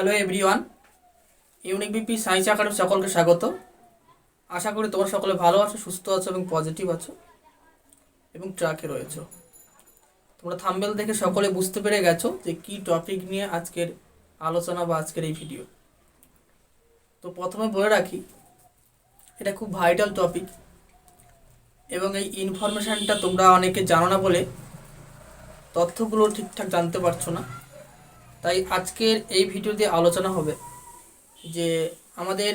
Hello everyone unique BP science academy সকলকে স্বাগত। আশা করি তোমরা সকলে ভালো আছো, সুস্থ আছো এবং পজিটিভ আছো এবং ট্র্যাকে রয়েছো। তোমরা থাম্বেল দেখে সকলে বুঝতে পেরে গেছো যে কি টপিক নিয়ে আজকের আলোচনা বা আজকের এই ভিডিও তো প্রথমে বলে রাখি, এটা খুব ভাইটাল টপিক এবং এই ইনফরমেশানটা তোমরা অনেকে জানো না বলে তথ্যগুলো ঠিকঠাক জানতে পারছ না। তাই আজকের এই ভিডিওতে আলোচনা হবে যে আমাদের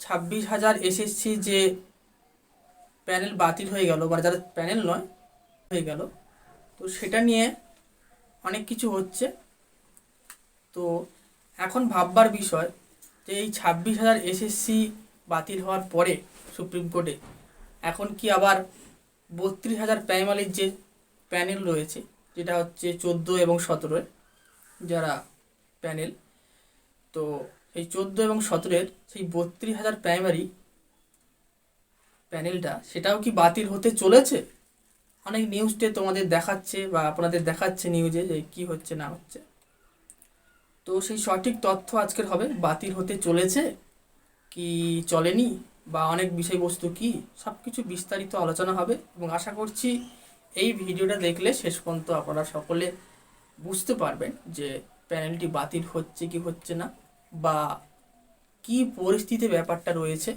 ছাব্বিশ হাজার এসএসসি যে প্যানেল বাতিল হয়ে গেল মানে যারা প্যানেল নয়, হয়ে গেল। তো সেটা নিয়ে অনেক কিছু হচ্ছে। তো এখন ভাববার বিষয় যে এই ছাব্বিশ হাজার এসএসসি বাতিল হওয়ার পরে সুপ্রিম কোর্টে এখন কি আবার বত্রিশ হাজার প্রাইমারির যে প্যানেল রয়েছে, যেটা হচ্ছে চোদ্দ এবং সতেরোয় যারা প্যানেল, তো এই চোদ্দ এবং সতেরোর সেই বত্রিশ হাজার প্রাইমারি প্যানেলটা, সেটাও কি বাতিল হতে চলেছে? অনেক নিউজটে তোমাদের দেখাচ্ছে বা আপনাদের দেখাচ্ছে নিউজে যে কি হচ্ছে, না হচ্ছে। তো সেই সঠিক তথ্য আজকের হবে, বাতিল হতে চলেছে কি চলেনি বা অনেক বিষয়বস্তু কি সব কিছু বিস্তারিত আলোচনা হবে। এবং আশা করছি এই ভিডিওটা দেখলে শেষ পর্যন্ত আপনারা সকলে বুঝতে পারবেন যে প্যানেলটি বাতিল হচ্ছে কি হচ্ছে না বা কি পরিস্থিতি ব্যাপারটা রয়েছে,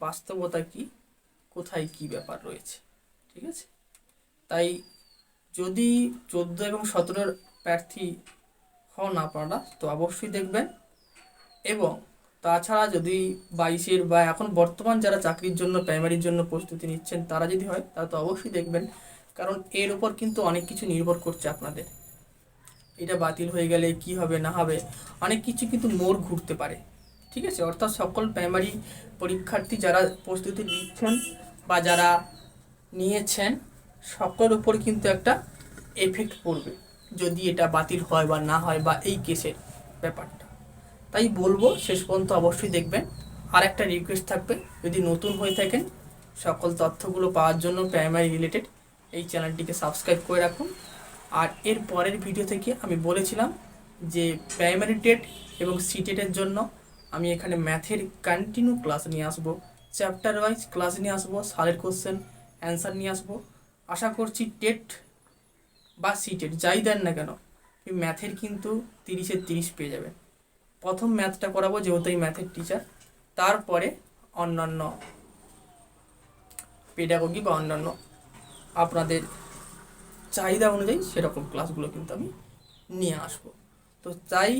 বাস্তবতা কি, কোথায় কি ব্যাপার রয়েছে, ঠিক আছে? তাই যদি চোদ্দ এবং সতেরোর প্রার্থী হন আপনারা, তো অবশ্যই দেখবেন। এবং তাছাড়া যদি বাইশের বা এখন বর্তমান যারা চাকরির জন্য প্রাইমারির জন্য প্রস্তুতি নিচ্ছেন, তারা যদি হয় তাহলে তো অবশ্যই দেখবেন। কারণ এর উপর কিন্তু অনেক কিছু নির্ভর করছে আপনাদের। এটা বাতিল হয়ে গেলে কি হবে, না হবে, অনেক কিছু কিন্তু মোড় ঘুরতে পারে। ঠিক আছে? অর্থাৎ সকল প্রাইমারি পরীক্ষার্থী যারা প্রস্তুতি নিচ্ছেন বা যারা নিয়েছেন, সকলের উপর কিন্তু একটা এফেক্ট পড়বে, যদি এটা বাতিল হয় বা না হয় বা এই কেসের ব্যাপারটা। তাই বলব, শেষ পর্যন্ত অবশ্যই দেখবেন। আর একটা রিকোয়েস্ট থাকবে, যদি নতুন হয়ে থাকেন, সকল তথ্যগুলো পাওয়ার জন্য প্রাইমারি রিলেটেড এই চ্যানেলটিকে সাবস্ক্রাইব করে রাখুন। আর এর পরের ভিডিও থেকে আমি বলেছিলাম যে প্রাইমারি টেট এবং সি টেটের জন্য আমি এখানে ম্যাথের কন্টিনিউ ক্লাস নিয়ে আসব। চ্যাপ্টার ওয়াইজ ক্লাস নিয়ে আসব সালের কোশ্চেন অ্যান্সার নিয়ে আসব। আশা করছি টেট বা সি টেট যাই দেন না কেন, এই ম্যাথের কিন্তু তিরিশের তিরিশ পেয়ে যাবেন প্রথম ম্যাথটা করাবো যেহেতু এই ম্যাথের টিচার তারপরে অন্যান্য পেডাগোগি বা অন্যান্য আপনাদের চাহিদা অনুযায়ী সেরকম ক্লাসগুলো কিন্তু আমি নিয়ে আসব। তো চাই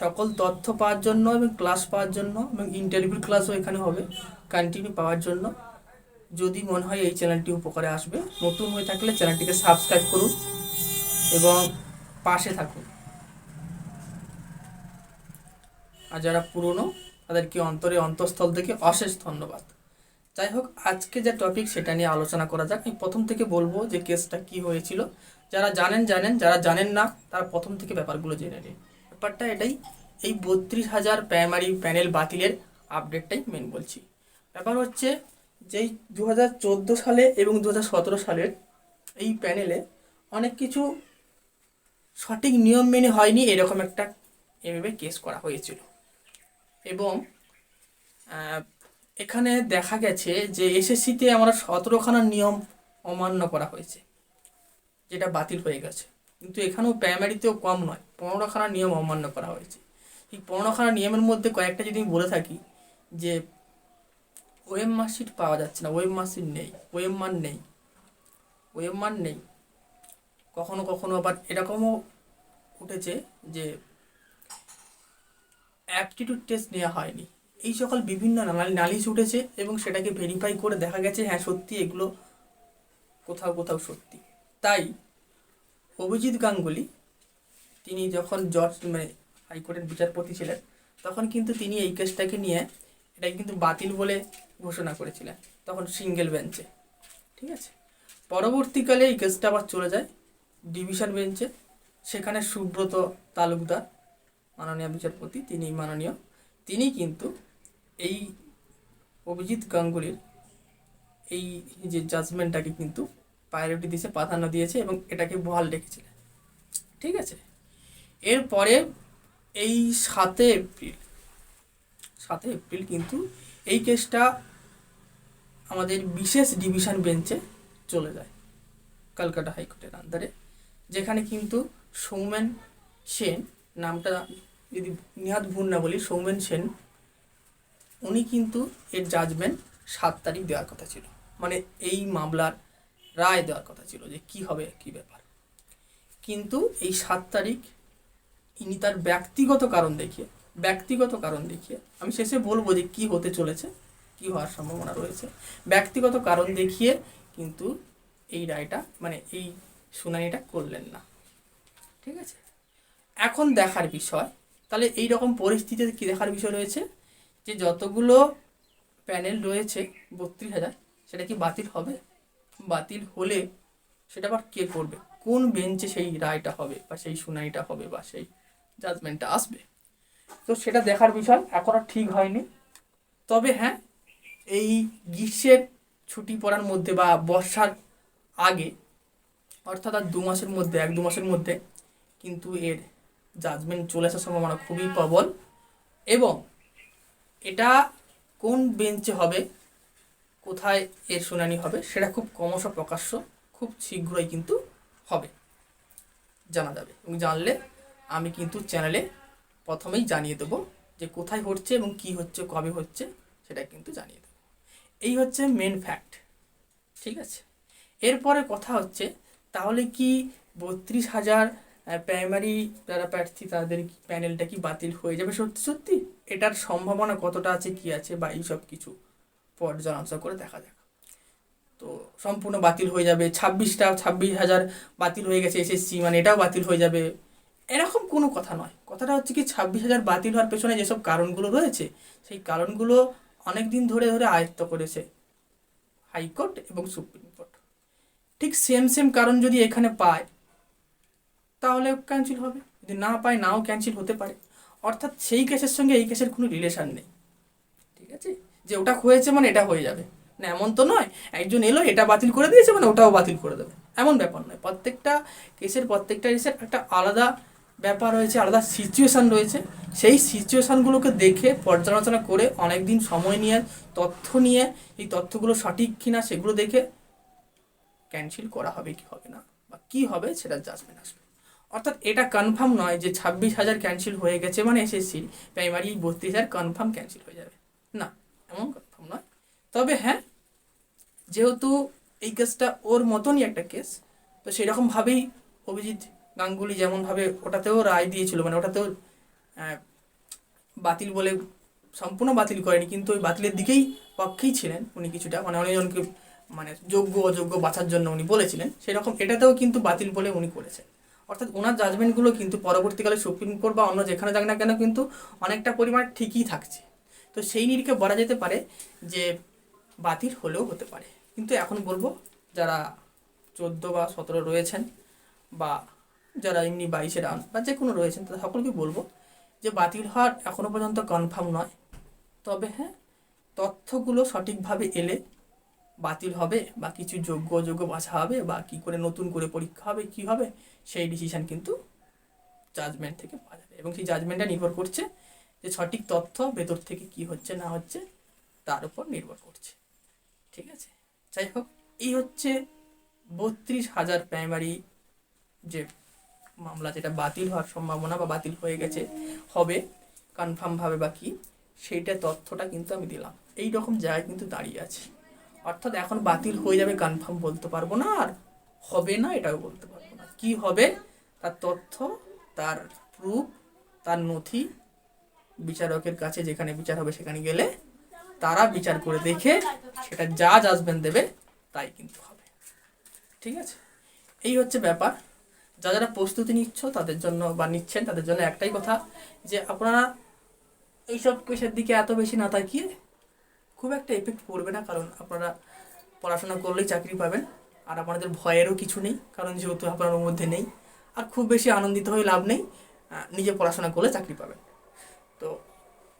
সকল তথ্য পাওয়ার জন্য এবং ক্লাস পাওয়ার জন্য এবং ইন্টারভিউ ক্লাসও এখানে হবে কন্টিনিউ পাওয়ার জন্য। যদি মনে হয় এই চ্যানেলটি উপকারে আসবে, নতুন হয়ে থাকলে চ্যানেলটিকে সাবস্ক্রাইব করুন এবং পাশে থাকুন। আর যারা পুরনো, তাদেরকে অন্তরে অন্তঃস্থল থেকে অশেষ ধন্যবাদ। যাই হোক, আজকে যে টপিক সেটা নিয়ে আলোচনা করা যাক। আমি প্রথম থেকে বলব যে কেসটা কি হয়েছিল। যারা জানেন জানেন, যারা জানেন না, তারা প্রথম থেকে ব্যাপারগুলো জেনে নিন। ব্যাপারটা এটাই, এই বত্রিশ হাজার প্রাইমারি প্যানেল বাতিলের আপডেটটাই মেন বলছি। ব্যাপার হচ্ছে যেই দু হাজার চোদ্দ সালে এবং দু হাজার সতেরো সালের এই প্যানেলে অনেক কিছু সঠিক নিয়ম মেনে হয়নি এরকম একটা এভাবে কেস করা হয়েছিল। এবং এখানে দেখা গেছে যে এসএসসিতে আমরা সতেরোখানা নিয়ম অমান্য করা হয়েছে, যেটা বাতিল হয়ে গেছে। কিন্তু এখানেও প্রাইমারিতেও কম নয়, পনেরোখানা নিয়ম অমান্য করা হয়েছে। এই পনেরোখানা নিয়মের মধ্যে কয়েকটা যদি আমি বলে থাকি, যে ওয়েব মার্কশিট পাওয়া যাচ্ছে না ওয়েব মার্কশিট নেই ওয়েব মান নেই ওয়েব মান নেই, কখনো কখনো আবার এরকমও উঠেছে যে অ্যাপটিটিউড টেস্ট নেওয়া হয়নি। এই সকল বিভিন্ন নালি- নালিশ উঠেছে এবং সেটাকে ভেরিফাই করে দেখা গেছে হ্যাঁ সত্যি এগুলো কোথাও কোথাও সত্যি। তাই অভিজিৎ গাঙ্গুলি তিনি যখন জজ মানে হাইকোর্টের বিচারপতি ছিলেন, তখন কিন্তু তিনি এই কেসটাকে নিয়ে এটাকে কিন্তু বাতিল বলে ঘোষণা করেছিলেন, তখন সিঙ্গেল বেঞ্চে ঠিক আছে? পরবর্তীকালে এই কেসটা আবার চলে যায় ডিভিশন বেঞ্চে সেখানে সুব্রত তালুকদার, মাননীয় বিচারপতি, তিনি মাননীয়। তিনি কিন্তু এই অভিজিৎ গাঙ্গুলির এই যে জাজমেন্টটাকে কিন্তু প্রায়োরিটি দিয়েছে, প্রাধান্য দিয়েছে এবং এটাকে বহাল রেখেছিলেন। ঠিক আছে? এরপরে এই সাতে এপ্রিল সাতে এপ্রিল কিন্তু এই কেসটা আমাদের বিশেষ ডিভিশন বেঞ্চে চলে যায়, কলকাতা হাইকোর্টের আন্ডারে যেখানে কিন্তু সৌমেন সেন, নামটা যদি নিহাত ভুল না বলি, সৌমেন সেন উনি কিন্তু এর জাজমেন্ট সাত তারিখ দেওয়ার কথা ছিল। মানে এই মামলার রায় দেওয়ার কথা ছিল যে কি হবে, কি ব্যাপার। কিন্তু এই সাত তারিখ ইনি তার ব্যক্তিগত কারণ দেখিয়ে, ব্যক্তিগত কারণ দেখিয়ে, আমি শেষে বলব যে কি হতে চলেছে, কি হওয়ার সম্ভাবনা রয়েছে, ব্যক্তিগত কারণ দেখিয়ে কিন্তু এই রায়টা মানে এই শুনানিটা করলেন না। ঠিক আছে? এখন দেখার বিষয়, তাহলে এই রকম পরিস্থিতিতে কি দেখার বিষয় রয়েছে? যে যতগুলো প্যানেল রয়েছে, বত্রিশ হাজার, সেটা কি বাতিল হবে? বাতিল হলে সেটা আবার কে করবে? কোন বেঞ্চে সেই রায়টা হবে বা সেই শুনানিটা হবে বা সেই জাজমেন্টটা আসবে? তো সেটা দেখার বিষয় এখনও ঠিক হয়নি। তবে হ্যাঁ এই গ্রীষ্মের ছুটি পড়ার মধ্যে বা বর্ষার আগে, অর্থাৎ আর দু মাসের মধ্যে, এক দু মাসের মধ্যে কিন্তু এর জাজমেন্ট চলে আসার সম্ভাবনা খুবই প্রবল। এবং এটা কোন বেঞ্চে হবে, কোথায় এর শুনানি হবে, সেটা খুব ক্রমশ প্রকাশ্য, খুব শীঘ্রই কিন্তু হবে, জানা যাবে। এবং জানলে আমি কিন্তু চ্যানেলে প্রথমেই জানিয়ে দেবো যে কোথায় হচ্ছে এবং কি হচ্ছে, কবে হচ্ছে, সেটা কিন্তু জানিয়ে দেবো। এই হচ্ছে মেন ফ্যাক্ট ঠিক আছে? এরপরে কথা হচ্ছে, তাহলে কি বত্রিশ হাজার প্রাইমারি যারা প্রার্থী, তাদের প্যানেলটা কি বাতিল হয়ে যাবে সত্যি সত্যি? এটার সম্ভাবনা কতটা আছে, কি আছে বা এইসব কিছু পর্যালোচনা করে দেখা যাক। তো সম্পূর্ণ বাতিল হয়ে যাবে, ছাব্বিশটা, ছাব্বিশ হাজার বাতিল হয়ে গেছে এসএসসি মানে এটাও বাতিল হয়ে যাবে। এরকম কোনো কথা নয়। কথাটা হচ্ছে কি, ছাব্বিশ হাজার বাতিল হওয়ার পেছনে যেসব কারণগুলো রয়েছে, সেই কারণগুলো অনেক দিন ধরে ধরে আয়ত্ত করেছে হাইকোর্ট এবং সুপ্রিম কোর্ট। ঠিক সেম সেম কারণ যদি এখানে পায়, তাহলে ক্যান্সেল হবে। যদি না পায়, নাও ক্যান্সেল হতে পারে। অর্থাৎ সেই কেসের সঙ্গে এই কেসের কোনো রিলেশন নেই। ঠিক আছে? যে ওটা হয়েছে মানে এটা হয়ে যাবে। না, এমন তো নয়, একজন এলো, এটা বাতিল করে দিয়েছে মানে ওটাও বাতিল করে দেবে। এমন ব্যাপার নয়। প্রত্যেকটা কেসের প্রত্যেকটা কেসের একটা আলাদা ব্যাপার রয়েছে, আলাদা সিচুয়েশান রয়েছে। সেই সিচুয়েশানগুলোকে দেখে, পর্যালোচনা করে অনেক দিন সময় নিয়ে, তথ্য নিয়ে, এই তথ্যগুলো সঠিক কিনা সেগুলো দেখে ক্যান্সেল করা হবে কি হবে না? বা কী হবে সেটা জাজমেন্ট আসবে। অর্থাৎ এটা কনফার্ম নয় যে ছাব্বিশ হাজার ক্যান্সেল হয়ে গেছে মানে এসএসসি প্রাইমারি বত্রিশ হাজার কনফার্ম ক্যান্সেল হয়ে যাবে। না, এমন কনফার্ম নয়। তবে হ্যাঁ যেহেতু এই কেসটা ওর মতনই একটা কেস তো সেরকমভাবেই অভিজিৎ গাঙ্গুলি যেমনভাবে ওটাতেও রায় দিয়েছিল মানে ওটাতেও বাতিল বলে সম্পূর্ণ বাতিল করেনি, কিন্তু ওই বাতিলের দিকেই পক্ষেই ছিলেন উনি কিছুটা মানে অনেকজনকে মানে যোগ্য অযোগ্য বাছার জন্য উনি বলেছিলেন। সেরকম এটাতেও কিন্তু বাতিল বলে উনি করেছেন। অর্থাৎ ওনার জাজমেন্টগুলো কিন্তু পরবর্তীকালে সুপ্রিম কোর্ট বা অন্য যেখানে যাক না কেন কিন্তু অনেকটা পরিমাণ ঠিকই থাকছে। তো সেই নিরিখে বলা যেতে পারে যে বাতিল হলেও হতে পারে। কিন্তু এখন বলব, যারা চোদ্দ বা সতেরো রয়েছেন বা যারা এমনি বাইশে রান বা যে কোনো রয়েছেন, তাদের সকলকে বলব যে বাতিল হওয়ার এখনও পর্যন্ত কনফার্ম নয়। তবে হ্যাঁ তথ্যগুলো সঠিকভাবে এলে বাতিল হবে বা কিছু যোগ্য অযোগ্য বাছা হবে বা কি করে নতুন করে পরীক্ষা হবে, কি হবে, সেই ডিসিশন কিন্তু জাজমেন্ট থেকে পাওয়া যাবে। এবং সেই জাজমেন্টটা নির্ভর করছে যে সঠিক তথ্য ভেতর থেকে কি হচ্ছে, না হচ্ছে, তার উপর নির্ভর করছে। ঠিক আছে? যাই হোক, এই হচ্ছে বত্রিশ হাজার প্রাইমারি যে মামলা যেটা বাতিল হওয়ার সম্ভাবনা বা বাতিল হয়ে গেছে, হবে কনফার্মভাবে বা কি, সেইটা তথ্যটা কিন্তু আমি দিলাম। এই রকম জায়গায় কিন্তু দাঁড়িয়ে আছে। অর্থাৎ এখন বাতিল হয়ে যাবে কনফার্ম বলতে পারব না, আর হবে না এটাও বলতে পারব না। কি হবে? তার তথ্য, তার প্রুফ তার নথি, বিচারকের কাছে যেখানে বিচার হবে সেখানে গেলে তারা বিচার করে দেখে সেটা যা জাজমেন্ট দেবে তাই কিন্তু হবে। ঠিক আছে? এই হচ্ছে ব্যাপার। যা যারা প্রস্তুতি নিচ্ছ তাদের জন্য বা নিচ্ছেন তাদের জন্য একটাই কথা যে, আপনারা এইসব কেসের দিকে এত বেশি না তাকিয়ে খুব একটা এফেক্ট পড়বে না, কারণ আপনারা পড়াশোনা করলেই চাকরি পাবেন। আর আপনাদের ভয়েরও কিছু নেই, কারণ যেহেতু আপনার মধ্যে নেই। আর খুব বেশি আনন্দিত হয়ে লাভ নেই নিজে পড়াশোনা করলে চাকরি পাবেন। তো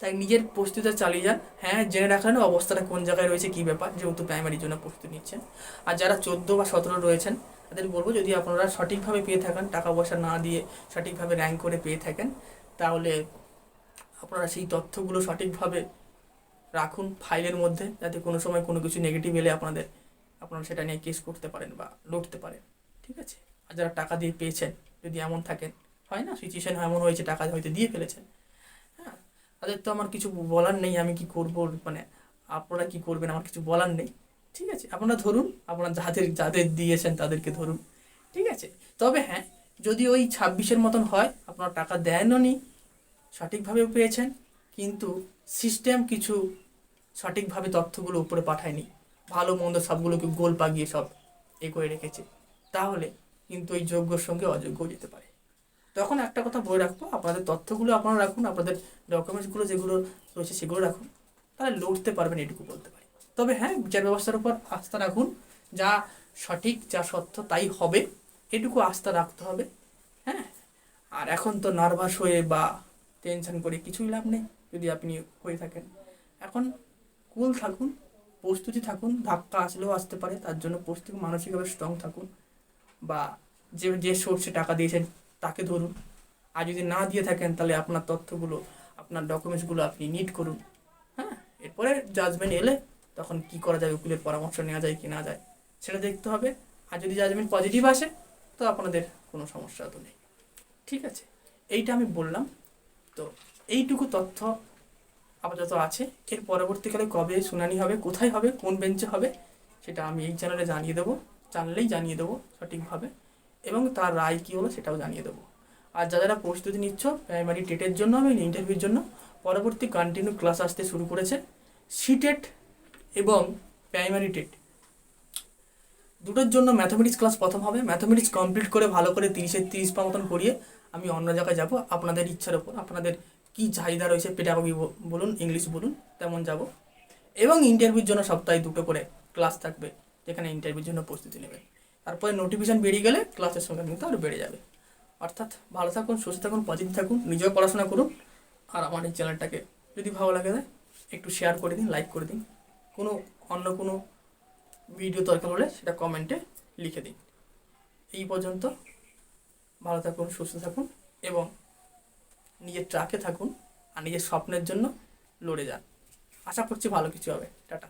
তাই নিজের প্রস্তুতি চালিয়ে যান। হ্যাঁ জেনে রাখলেন অবস্থাটা কোন জায়গায় রয়েছে, কী ব্যাপার, যেহেতু প্রাইমারির জন্য প্রস্তুতি নিচ্ছেন। আর যারা চোদ্দ বা সতেরো রয়েছেন, তাদের বলব যদি আপনারা সঠিকভাবে পেয়ে থাকেন, টাকা পয়সা না দিয়ে সঠিকভাবে র্যাঙ্ক করে পেয়ে থাকেন, তাহলে আপনারা সেই তথ্যগুলো সঠিকভাবে রাখুন ফাইলের মধ্যে, যাতে কোনো সময় কোনো কিছু নেগেটিভ এলে আপনাদের, আপনারা সেটা নিয়ে কেস করতে পারেন বা লড়তে পারেন। ঠিক আছে? আর যারা টাকা দিয়ে পেয়েছেন, যদি এমন থাকেন, হয় না? সিচুয়েশন এমন হয়েছে, টাকা হয়তো দিয়ে ফেলেছেন। হ্যাঁ? তাদের তো আমার কিছু বলার নেই, আমি কি করব? মানে আপনারা কি করবেন? আমার কিছু বলার নেই। ঠিক আছে? আপনারা ধরুন, আপনারা যাদের যাদের দিয়েছেন তাদেরকে ধরুন। ঠিক আছে? তবে হ্যাঁ যদি ওই ছাব্বিশের মতন হয়, আপনারা টাকা দেনও নি সঠিকভাবে পেয়েছেন, কিন্তু সিস্টেম কিছু সঠিকভাবে তথ্যগুলো উপরে পাঠায়নি। ভালো মন্দ সবগুলোকে গোল পাগিয়ে সব এ করে রেখেছে। তাহলে কিন্তু ওই যোগ্যর সঙ্গে অযোগ্য যেতে পারে। তখন একটা কথা বলে রাখব, আপনাদের তথ্যগুলো আপনারা রাখুন, আপনাদের ডকুমেন্টসগুলো যেগুলো রয়েছে সেগুলো রাখুন। তাহলে লড়তে পারবেন এটুকু বলতে পারি। তবে হ্যাঁ বিচার ব্যবস্থার উপর আস্থা রাখুন। যা সঠিক, যা সত্য, তাই হবে। এটুকু আস্থা রাখতে হবে। হ্যাঁ? আর এখন তো নার্ভাস হয়ে বা টেনশন করে কিছুই লাভ নেই, যদি আপনি হয়ে থাকেন। এখন কুল থাকুন, প্রস্তুতি থাকুন, ধাক্কা আসলেও আসতে পারে, তার জন্য প্রস্তুতি মানসিকভাবে স্ট্রং থাকুন বা যে যে সোর্সে টাকা দিয়েছেন তাকে ধরুন। আর যদি না দিয়ে থাকেন তাহলে আপনার তথ্যগুলো, আপনার ডকুমেন্টসগুলো আপনি নিট করুন। হ্যাঁ? এরপরে জাজমেন্ট এলে তখন কি করা যায়, উকিলের পরামর্শ নেওয়া যায় কি না যায়, সেটা দেখতে হবে। আর যদি জাজমেন্ট পজিটিভ আসে, তো আপনাদের কোনো সমস্যা তো নেই। ঠিক আছে? এইটা আমি বললাম। তো এইটুকু তথ্য আপাতত আছে। এর পরবর্তীকালে কবে শুনানি হবে, কোথায় হবে, কোন বেঞ্চে হবে, সেটা আমি এই চ্যানেলে জানিয়ে দেবো। জানলেই জানিয়ে দেবো সঠিকভাবে এবং তার রায় কী হলো সেটাও জানিয়ে দেবো। আর যারা যারা প্রস্তুতি নিচ্ছ প্রাইমারি টেটের জন্য এবং ইন্টারভিউর জন্য, পরবর্তী কন্টিনিউ ক্লাস আসতে শুরু করেছে সিটেট এবং প্রাইমারি টেট। দুটোর জন্য ম্যাথামেটিক্স ক্লাস প্রথম হবে। ম্যাথামেটিক্স কমপ্লিট করে ভালো করে তিরিশের তিরিশ পা মতন পড়িয়ে আমি অন্য জায়গায় যাব। আপনাদের ইচ্ছার ওপর, আপনাদের কী চাহিদা রয়েছে পেডাগগি বলুন ইংলিশ বলুন তেমন যাব? এবং ইন্টারভিউর জন্য সপ্তাহে দুটো করে ক্লাস থাকবে, যেখানে ইন্টারভিউর জন্য প্রস্তুতি নেবেন তারপরে নোটিফিকেশান বেরিয়ে গেলে ক্লাসের সংখ্যা কিন্তু আরও বেড়ে যাবে। অর্থাৎ ভালো থাকুন, সুস্থ থাকুন পজিটিভ থাকুন, নিজেও পড়াশোনা করুন, আর আমার এই চ্যানেলটাকে যদি ভালো লাগে একটু শেয়ার করে দিন লাইক করে দিন। কোনো, অন্য কোনো ভিডিও দরকার হলে সেটা কমেন্টে লিখে দিন। এই পর্যন্ত, ভালো থাকুন, সুস্থ থাকুন, এবং নিজের ট্রাকে থাকুন আর নিজের স্বপ্নের জন্য লড়ে যান। আশা করছি ভালো কিছু হবে। টাটা।